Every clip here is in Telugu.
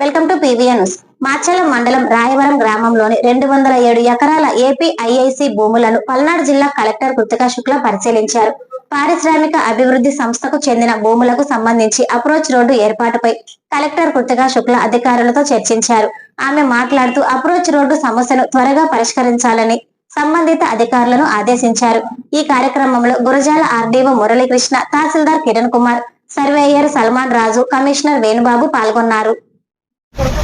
Welcome to PVN news. Macherla మండలం రాయవరం గ్రామంలోని రెండు వందల ఏడు ఎకరాల ఏపీ ఐఐసి భూములను పల్నాడు జిల్లా కలెక్టర్ కృతికా శుక్ల పరిశీలించారు. పారిశ్రామిక అభివృద్ధి సంస్థకు చెందిన భూములకు సంబంధించి అప్రోచ్ రోడ్డు ఏర్పాటుపై కలెక్టర్ కృతికా శుక్ల అధికారులతో చర్చించారు. ఆమె మాట్లాడుతూ అప్రోచ్ రోడ్డు సమస్యను త్వరగా పరిష్కరించాలని సంబంధిత అధికారులను ఆదేశించారు. ఈ కార్యక్రమంలో గురజాల ఆర్డీఓ మురళీకృష్ణ తహసీల్దార్ కిరణ్ కుమార్ సర్వేయర్ సల్మాన్ రాజు కమిషనర్ వేణుబాబు పాల్గొన్నారు. రెడ్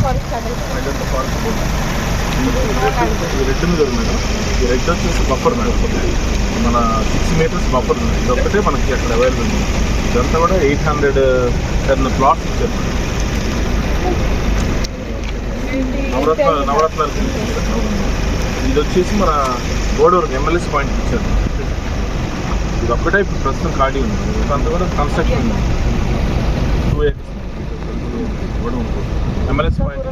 మీద మేడం? ఈ రెడ్ వచ్చేసి బఫర్ మేడం. మన సిక్స్ మీటర్స్ బఫర్ ఉంది. ఇది ఒక్కటే మనకి అక్కడ అవైలబుల్ ఉంది. ఇదంతా కూడా ఎయిట్ హండ్రెడ్ టెన్ ప్లాట్స్ ఇచ్చారు నవరత్న నవరత్నాలు ఇది వచ్చేసి మన గోడూరు ఎమ్మెల్యేస్ పాయింట్ ఇచ్చారు. ఇది ఒక్కటే ఇప్పుడు ప్రస్తుతం ఖాళీ ఉంది. ఇదంతా కూడా కన్స్ట్రక్షన్ ఉంది. టూ ఏకర్స్ కూడా ఉంటుంది ఎంఎల్ఎస్ పాయింట్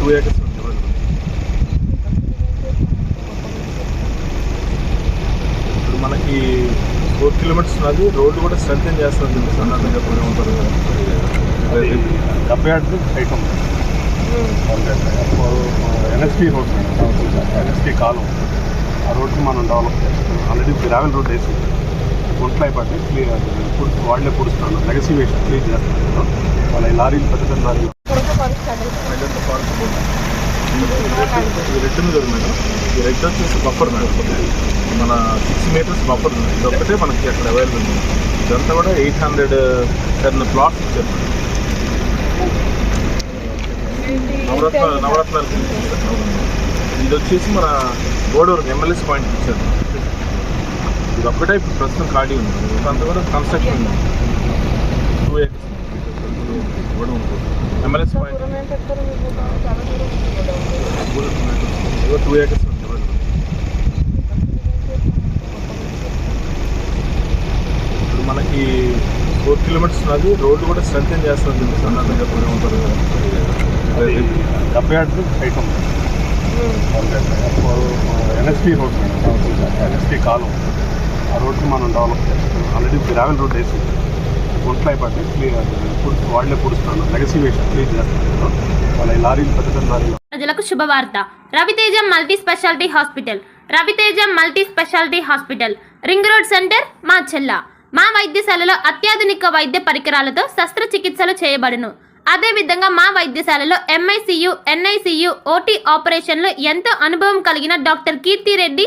టూ ఏకర్స్ ఉంది ఇప్పుడు మనకి ఫోర్ కిలోమీటర్స్ ఉన్నది. రోడ్డు కూడా స్ట్రెంగ్ చేస్తుంది. సన్నగా కూడా ఉంటుంది డెబ్బై ఆరు ఐటమ్ ఎన్ఎస్పి రోడ్. ఎన్ఎస్టీ కాలం ఆ రోడ్డు మనం డెవలప్ చేస్తాం ఆల్రెడీ గ్రావెల్ రోడ్ వేసింది. గుంట్లు అయిపోతే క్లియర్ పుడు వాళ్ళే పుడుస్తున్నాను లెగసీ వేసి క్లియర్ చేస్తున్నాను వాళ్ళ లారీలు పెద్ద పెద్ద లారీలు ఇది రెడ్ ఉంది కదా మేడం. ఈ రెడ్ వచ్చేసి బఫర్ మేడం. మన సిక్స్ మీటర్స్ బఫర్ ఉంది. ఇది ఒక్కటే మనకి అక్కడ అవైలబుల్ ఉంది. ఇదంతా కూడా ఎయిట్ హండ్రెడ్ టెన్ ప్లాట్స్ ఇచ్చారు నవరత్న నవరత్నాలు ఇది వచ్చేసి మన గోడూరు ఎమ్మెల్యేస్ పాయింట్ ఇచ్చారు. ఇది ఒక్కటే ఇప్పుడు ప్రస్తుతం ఖాళీ ఉంది. కూడా కన్స్ట్రక్షన్ ఉంది. టూ ఏకర్స్ కూడా ఉంటుంది ఎమ్మెల్యేస్ పాయింట్ టూ ఏకర్స్ ఉంది. ఇవ్వండి. ఇప్పుడు మనకి ఫోర్ కిలోమీటర్స్ ఉన్నది. రోడ్డు కూడా స్ట్రెంగ్ చేస్తుంది సన్నగా కూడా ఉంటుంది డెబ్బై ఆరు ఐటమ్ ఎన్ఎస్పి రోడ్ ఎన్ఎస్పి కాలం రోడ్ని మనం డెవలప్ చేస్తున్నాం. ఆల్రెడీ గ్రావెల్ రోడ్ వేసి గుంట్లు అయిపోతే క్లియర్ వాళ్ళే పుడుస్తున్నాను లెగసీ వేసి క్లియర్ చేస్తున్నాను వాళ్ళ లారీలు పెద్ద పెద్ద లారీలు ప్రజలకు శుభవార్త. Raviteja multi speciality hospital. Raviteja multi speciality hospital. Ring road centre మా చెల్ల. మా వైద్యశాలలో అత్యాధునిక వైద్య పరికరాలతో శస్త్రచికిత్సలు చేయబడును. అదేవిధంగా మా వైద్యశాలలో ఎంఐసియు ఎన్ఐసియు ఓటీ ఆపరేషన్లో ఎంతో అనుభవం కలిగిన doctor Keerthi Reddy